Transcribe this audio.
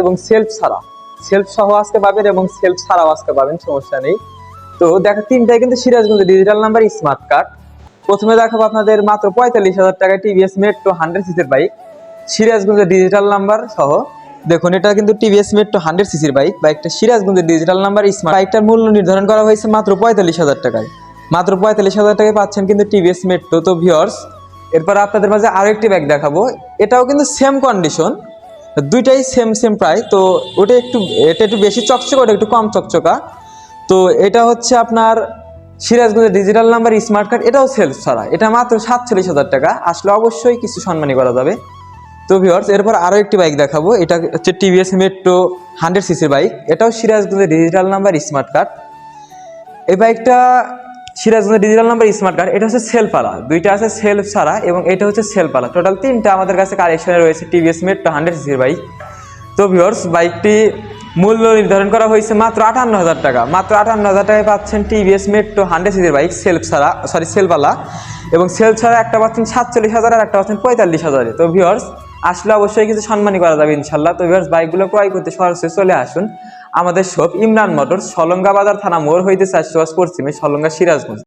এবং সেলফ ছাড়াও পাবেন, সমস্যা নেই। তো কিন্তু ডিজিটাল নাম্বার স্মার্ট কার্ড প্রথমে দেখাবো আপনাদের মাত্র পঁয়তাল্লিশ হাজার টাকায় টিভিএস মেট্রো হান্ড্রেড সিসির বাইক সিরাজগঞ্জের ডিজিটাল নাম্বার সহ। দেখুন, এটা কিন্তু টিভিএস মেট্রো হান্ড্রেড সিসির বাইক, বাইকটা সিরাজগঞ্জের ডিজিটাল নাম্বার স্মার্ট বাইকটার মূল্য নির্ধারণ করা হয়েছে মাত্র পঁয়তাল্লিশ হাজার টাকায়। মাত্র পঁয়তাল্লিশ হাজার টাকায় পাচ্ছেন কিন্তু টিভিএস মেট্রো। তো ভিওর্স এরপর আপনাদের মাঝে আরও একটি বাইক দেখাবো। এটাও কিন্তু সেম কন্ডিশন দুইটাই সেম সেম প্রায় তো ওটা একটু, এটা একটু বেশি চকচকা, ওটা একটু কম চকচকা। তো এটা হচ্ছে আপনার সিরাজগঞ্জের ডিজিটাল নাম্বার স্মার্ট কার্ড এটাও সেলস ছাড়া। এটা মাত্র সাতচল্লিশ হাজার টাকা। আসলে অবশ্যই কিছু সম্মানী করা যাবে। তো ভিওর্স এরপর আরও একটি বাইক দেখাবো। এটা হচ্ছে টিভিএস মেট্রো হান্ড্রেড সিসির বাইক এটাও সিরাজগঞ্জের ডিজিটাল নাম্বার স্মার্ট কার্ড এই বাইকটা সিরাজগঞ্জের ডিজিটাল নাম্বার স্মার্ট কার্ড এটা হচ্ছে সেলফালা দুইটা আছে সেলফ ছাড়া এবং এটা হচ্ছে সেলফালা টোটাল তিনটা আমাদের কাছে কালেকশনে রয়েছে টিভিএস মেট্রো হান্ড্রেড সিসির বাইক তো ভিওর্স বাইকটি মূল্য নির্ধারণ করা হয়েছে মাত্র আটান্ন হাজার টাকা। মাত্র আটান্ন হাজার টাকায় পাচ্ছেন টিভিএস মেট্রো হান্ড্রেড সিসির বাইক সেলফ ছাড়া সরি সেলফালা এবং সেলফ ছাড়া একটা পাচ্ছেন সাতচল্লিশ হাজার আর একটা পাচ্ছেন পঁয়তাল্লিশ হাজারে। তো ভিওর্স আসলে অবশ্যই কিছু সম্মানী করা যাবে, ইনশাল্লাহ। তো এবার বাইকগুলো ক্রয় করতে সরাসরি চলে আসুন। আমাদের শপ ইমরান মোটর সলঙ্গা বাজার থানা মোড় হইতে চারশো পশ্চিমে, সলঙ্গা সিরাজগঞ্জ।